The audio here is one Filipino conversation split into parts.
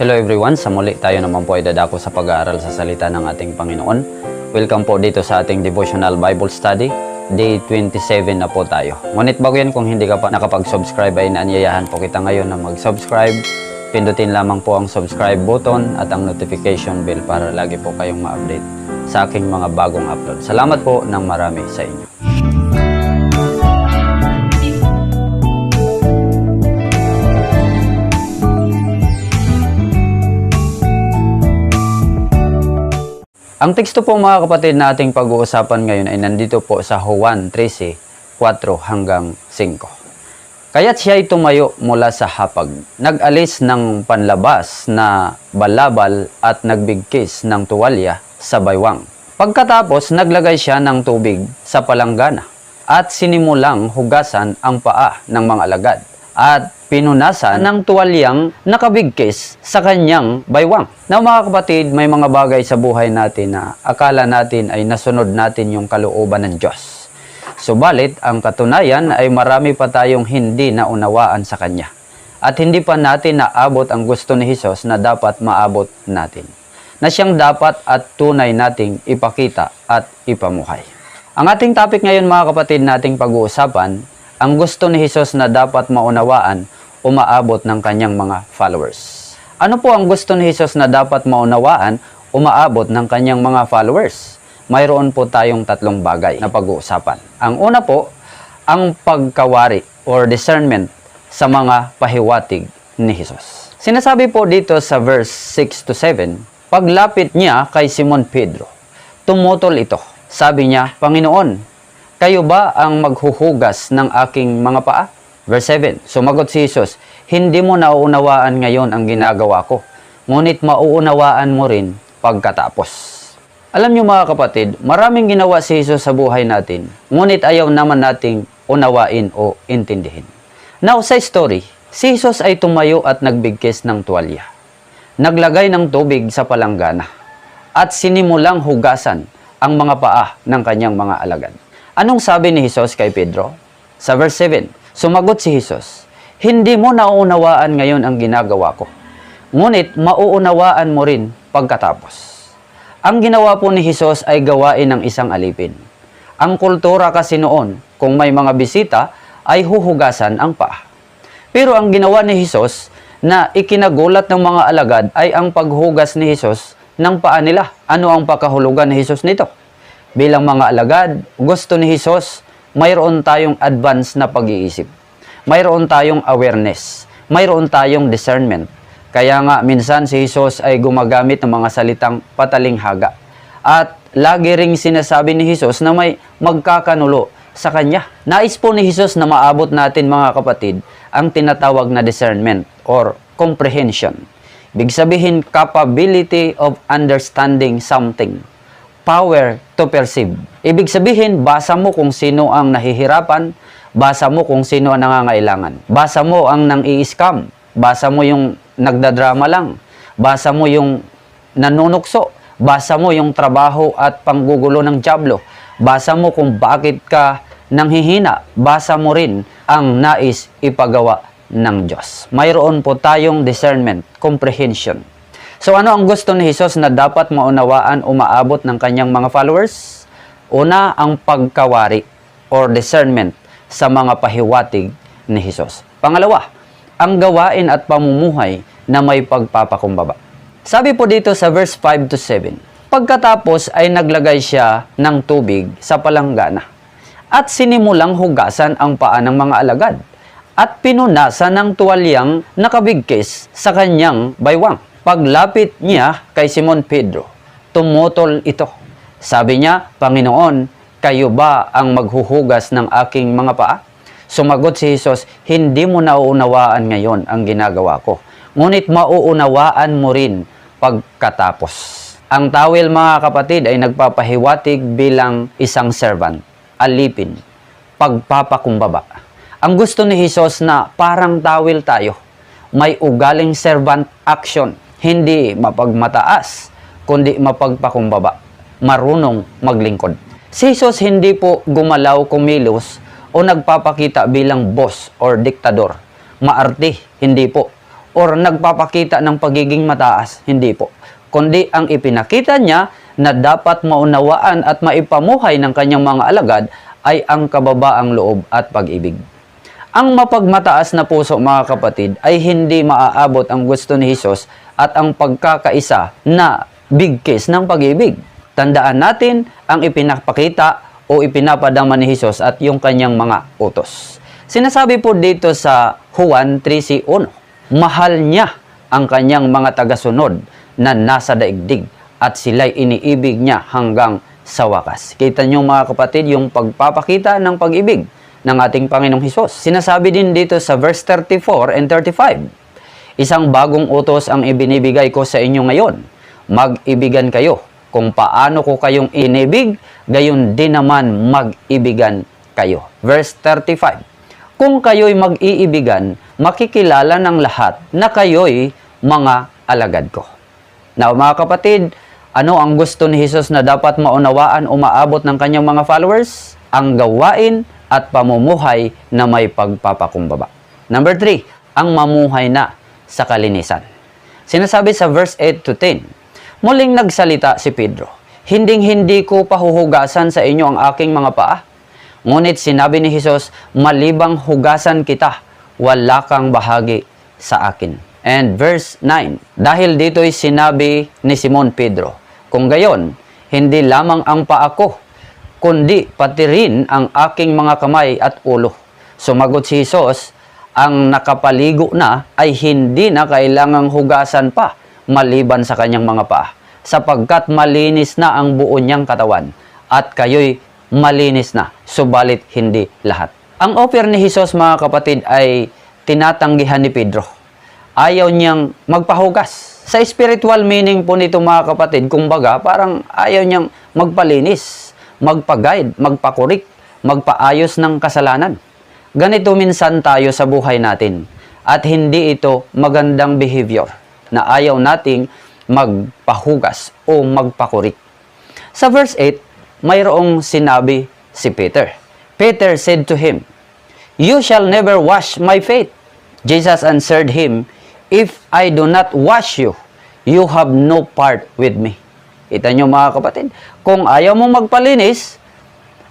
Hello everyone, sa muli tayo naman po ay dadako sa pag-aaral sa salita ng ating Panginoon. Welcome po dito sa ating devotional Bible study. Day 27 na po tayo. Ngunit bago yan, kung hindi ka pa nakapag-subscribe ay naanyayahan po kita ngayon na mag-subscribe. Pindutin lamang po ang subscribe button at ang notification bell para lagi po kayong ma-update sa aking mga bagong upload. Salamat po ng marami sa inyo. Ang teksto po mga kapatid na ating pag-uusapan ngayon ay nandito po sa Juan 13, 4 hanggang 5. Kaya't siya ay tumayo mula sa hapag, nag-alis ng panlabas na balabal at nagbigkis ng tuwalya sa baywang. Pagkatapos, naglagay siya ng tubig sa palanggana at sinimulang hugasan ang paa ng mga alagad at pinunasan ng tuwalyang nakabigkis sa kanyang baywang. Na mga kapatid, may mga bagay sa buhay natin na akala natin ay nasunod natin yung kalooban ng Diyos. Subalit, ang katunayan ay marami pa tayong hindi naunawaan sa Kanya. At hindi pa natin naabot ang gusto ni Jesus na dapat maabot natin. Na siyang dapat at tunay nating ipakita at ipamuhay. Ang ating topic ngayon mga kapatid nating pag-uusapan, ang gusto ni Jesus na dapat maunawaan o maabot ng kanyang mga followers. Ano po ang gusto ni Jesus na dapat maunawaan o maabot ng kanyang mga followers? Mayroon po tayong tatlong bagay na pag-uusapan. Ang una po, ang pagkawari or discernment sa mga pahiwatig ni Jesus. Sinasabi po dito sa verse 6 to 7, paglapit niya kay Simon Pedro, tumutol ito. Sabi niya, Panginoon, kayo ba ang maghuhugas ng aking mga paa? Verse 7, sumagot si Jesus, Hindi mo nauunawaan ngayon ang ginagawa ko, ngunit mauunawaan mo rin pagkatapos. Alam niyo mga kapatid, maraming ginawa si Jesus sa buhay natin, ngunit ayaw naman nating unawain o intindihin. Now sa story, si Jesus ay tumayo at nagbigkis ng tuwalya. Naglagay ng tubig sa palanggana at sinimulang hugasan ang mga paa ng kanyang mga alagad. Anong sabi ni Jesus kay Pedro? Sa verse 7, sumagot si Jesus, Hindi mo nauunawaan ngayon ang ginagawa ko, ngunit mauunawaan mo rin pagkatapos. Ang ginawa po ni Jesus ay gawain ng isang alipin. Ang kultura kasi noon, kung may mga bisita, ay huhugasan ang paa. Pero ang ginawa ni Jesus na ikinagulat ng mga alagad ay ang paghugas ni Jesus ng paa nila. Ano ang pakahulugan ni Jesus nito? Bilang mga alagad, gusto ni Jesus, mayroon tayong advance na pag-iisip. Mayroon tayong awareness. Mayroon tayong discernment. Kaya nga minsan si Jesus ay gumagamit ng mga salitang patalinghaga. At lagi ring sinasabi ni Jesus na may magkakanulo sa Kanya. Nais po ni Jesus na maabot natin mga kapatid ang tinatawag na discernment or comprehension. Big sabihin, capability of understanding something. Power to perceive. Ibig sabihin, basa mo kung sino ang nahihirapan, basa mo kung sino ang nangangailangan. Basa mo ang nang i-scam, basa mo yung nagdadrama lang, basa mo yung nanunukso, basa mo yung trabaho at panggugulo ng Diablo, basa mo kung bakit ka nanghihina, basa mo rin ang nais ipagawa ng Diyos. Mayroon po tayong discernment, comprehension. So ano ang gusto ni Jesus na dapat maunawaan o maabot ng kanyang mga followers? Una, ang pagkawari or discernment sa mga pahiwatig ni Jesus. Pangalawa, ang gawain at pamumuhay na may pagpapakumbaba. Sabi po dito sa verse 5 to 7, Pagkatapos ay naglagay siya ng tubig sa palanggana at sinimulang hugasan ang paa ng mga alagad at pinunasan ng tuwalyang nakabigkis sa kanyang baywang. Paglapit niya kay Simon Pedro, tumutol ito. Sabi niya, Panginoon, kayo ba ang maghuhugas ng aking mga paa? Sumagot si Jesus, hindi mo nauunawaan ngayon ang ginagawa ko. Ngunit mauunawaan mo rin pagkatapos. Ang tawil mga kapatid ay nagpapahiwatig bilang isang servant, alipin, pagpapakumbaba. Ang gusto ni Jesus na parang tawil tayo, may ugaling servant action, hindi mapagmataas, kundi mapagpakumbaba, marunong maglingkod. Si Jesus hindi po gumalaw kumilos o nagpapakita bilang boss or diktador. Maarte, hindi po. or nagpapakita ng pagiging mataas. Hindi po. Kundi ang ipinakita niya na dapat maunawaan at maipamuhay ng kanyang mga alagad ay ang kababaang loob at pag-ibig. Ang mapagmataas na puso mga kapatid ay hindi maaabot ang gusto ni Jesus at ang pagkakaisa na bigkis ng pag-ibig. Tandaan natin ang ipinapakita o ipinapadama ni Jesus at yung kanyang mga utos. Sinasabi po dito sa Juan 3.1, mahal niya ang kanyang mga tagasunod na nasa daigdig at sila'y iniibig niya hanggang sa wakas. Kita niyo mga kapatid yung pagpapakita ng pag-ibig ng ating Panginoong Hesus. Sinasabi din dito sa verse 34 and 35, Isang bagong utos ang ibinibigay ko sa inyo ngayon. Mag-ibigan kayo. Kung paano ko kayong inibig, gayon din naman mag-ibigan kayo. Verse 35. Kung kayo'y mag-iibigan, makikilala ng lahat na kayo'y mga alagad ko. Now mga kapatid, ano ang gusto ni Jesus na dapat maunawaan o maabot ng kanyang mga followers? Ang gawain at pamumuhay na may pagpapakumbaba. Number 3, ang mamuhay na sa kalinisan. Sinasabi sa verse 8 to 10, Muling nagsalita si Pedro, Hinding-hindi ko pahuhugasan sa inyo ang aking mga paa. Ngunit sinabi ni Jesus, malibang hugasan kita, wala kang bahagi sa akin. And verse 9, dahil dito'y sinabi ni Simon Pedro, kung gayon, hindi lamang ang paa ko, kundi pati rin ang aking mga kamay at ulo. Sumagot si Jesus, ang nakapaligo na ay hindi na kailangang hugasan pa maliban sa kanyang mga paa, sapagkat malinis na ang buo niyang katawan, at kayo'y malinis na, subalit hindi lahat. Ang offer ni Jesus mga kapatid ay tinatanggihan ni Pedro. Ayaw niyang magpahugas. Sa spiritual meaning po nito mga kapatid, kumbaga parang ayaw niyang magpalinis, magpag-guide, magpakurik, magpaayos ng kasalanan. Ganito minsan tayo sa buhay natin at hindi ito magandang behavior na ayaw nating magpahugas o magpakurik. Sa verse 8, mayroong sinabi si Peter. Peter said to him, You shall never wash my feet. Jesus answered him, If I do not wash you, you have no part with me. Kita nyo mga kapatid, kung ayaw mong magpalinis,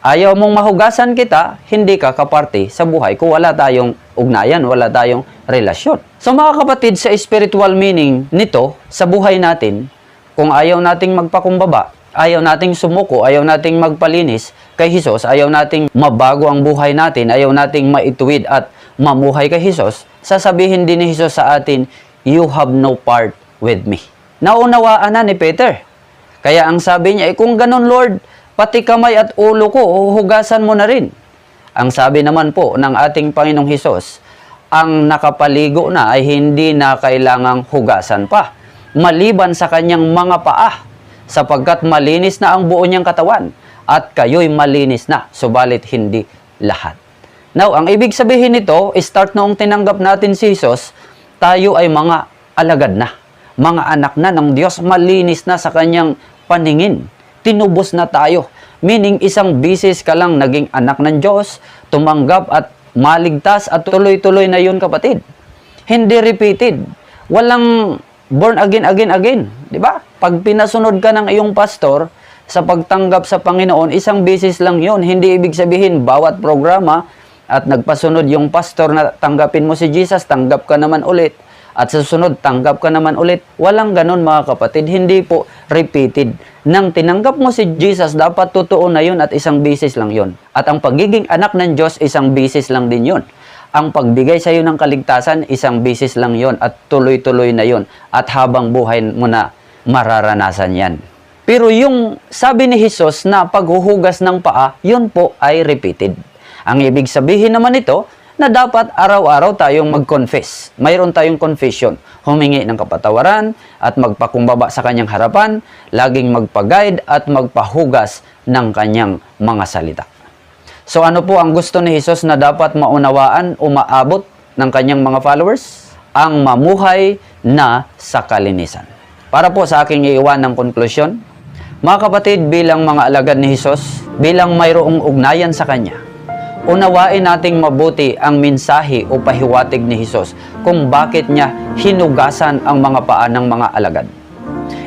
ayaw mong mahugasan kita, hindi ka kaparte sa buhay kung wala tayong ugnayan, wala tayong relasyon. So mga kapatid, sa spiritual meaning nito, sa buhay natin, kung ayaw nating magpakumbaba, ayaw nating sumuko, ayaw nating magpalinis kay Jesus, ayaw nating mabago ang buhay natin, ayaw nating maituwid at mamuhay kay Jesus, sasabihin din ni Jesus sa atin, you have no part with me. Naunawaan na ni Peter. Kaya ang sabi niya, eh, kung ganun Lord, pati kamay at ulo ko, hugasan mo na rin. Ang sabi naman po ng ating Panginoong Hesus, ang nakapaligo na ay hindi na kailangang hugasan pa, maliban sa kanyang mga paa, sapagkat malinis na ang buo niyang katawan, at kayo'y malinis na, subalit hindi lahat. Now, ang ibig sabihin nito, start noong tinanggap natin si Jesus, tayo ay mga alagad na, mga anak na ng Diyos, malinis na sa kanyang paningin. Tinubos na tayo. Meaning, isang bisis ka lang naging anak ng Diyos, tumanggap at maligtas at tuloy-tuloy na yun kapatid. Hindi repeated. Walang born again, again, again. Di ba? Pag pinasunod ka ng iyong pastor sa pagtanggap sa Panginoon, isang bisis lang yon Hindi ibig sabihin bawat programa at nagpasunod yung pastor na tanggapin mo si Jesus, tanggap ka naman ulit. At sa susunod, tanggap ka naman ulit. Walang ganun mga kapatid. Hindi po repeated. Nang tinanggap mo si Jesus, dapat totoo na yun at isang bisis lang yun. At ang pagiging anak ng Diyos, isang bisis lang din yun. Ang pagbigay sa iyo ng kaligtasan, isang bisis lang yon at tuloy-tuloy na yon At habang buhay mo na, mararanasan yan. Pero yung sabi ni Jesus na paghuhugas ng paa, yun po ay repeated. Ang ibig sabihin naman ito, na dapat araw-araw tayong mag-confess. Mayroon tayong confession. Humingi ng kapatawaran at magpakumbaba sa kanyang harapan, laging magpa-guide at magpahugas ng kanyang mga salita. So ano po ang gusto ni Jesus na dapat maunawaan o maabot ng kanyang mga followers? Ang mamuhay na sa kalinisan. Para po sa aking iiwan ng konklusyon, mga kapatid bilang mga alagad ni Jesus, bilang mayroong ugnayan sa Kanya, unawain nating mabuti ang mensahe o pahiwatig ni Hesus kung bakit niya hinugasan ang mga paa ng mga alagad.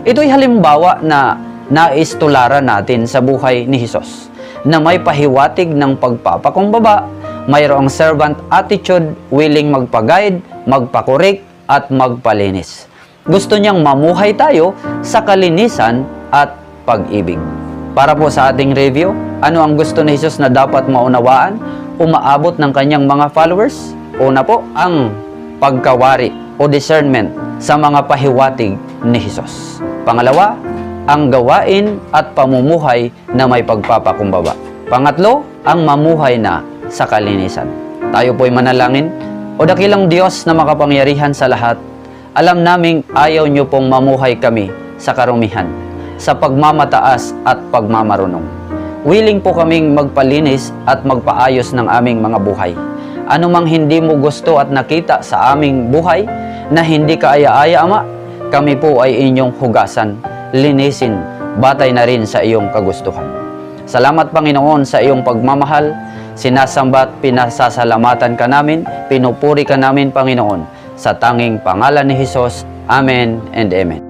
Ito'y halimbawa na naistularan natin sa buhay ni Hesus na may pahiwatig ng pagpapakumbaba, mayroong servant attitude, willing magpa-guide, magpakurik, at magpalinis. Gusto niyang mamuhay tayo sa kalinisan at pag-ibig. Para po sa ating review, ano ang gusto ni Jesus na dapat maunawaan, umaabot ng kanyang mga followers? Una po, ang pagkawari o discernment sa mga pahiwatig ni Jesus. Pangalawa, ang gawain at pamumuhay na may pagpapakumbaba. Pangatlo, ang mamuhay na sa kalinisan. Tayo po'y manalangin. O dakilang Diyos na makapangyarihan sa lahat, alam naming ayaw niyo pong mamuhay kami sa karumihan, sa pagmamataas at pagmamarunong. Willing po kaming magpalinis at magpaayos ng aming mga buhay. Ano mang hindi mo gusto at nakita sa aming buhay na hindi kaaya-aya, Ama, kami po ay inyong hugasan, linisin, batay na rin sa iyong kagustuhan. Salamat Panginoon sa iyong pagmamahal, sinasamba at pinasasalamatan ka namin, pinupuri ka namin Panginoon, sa tanging pangalan ni Jesus. Amen and Amen.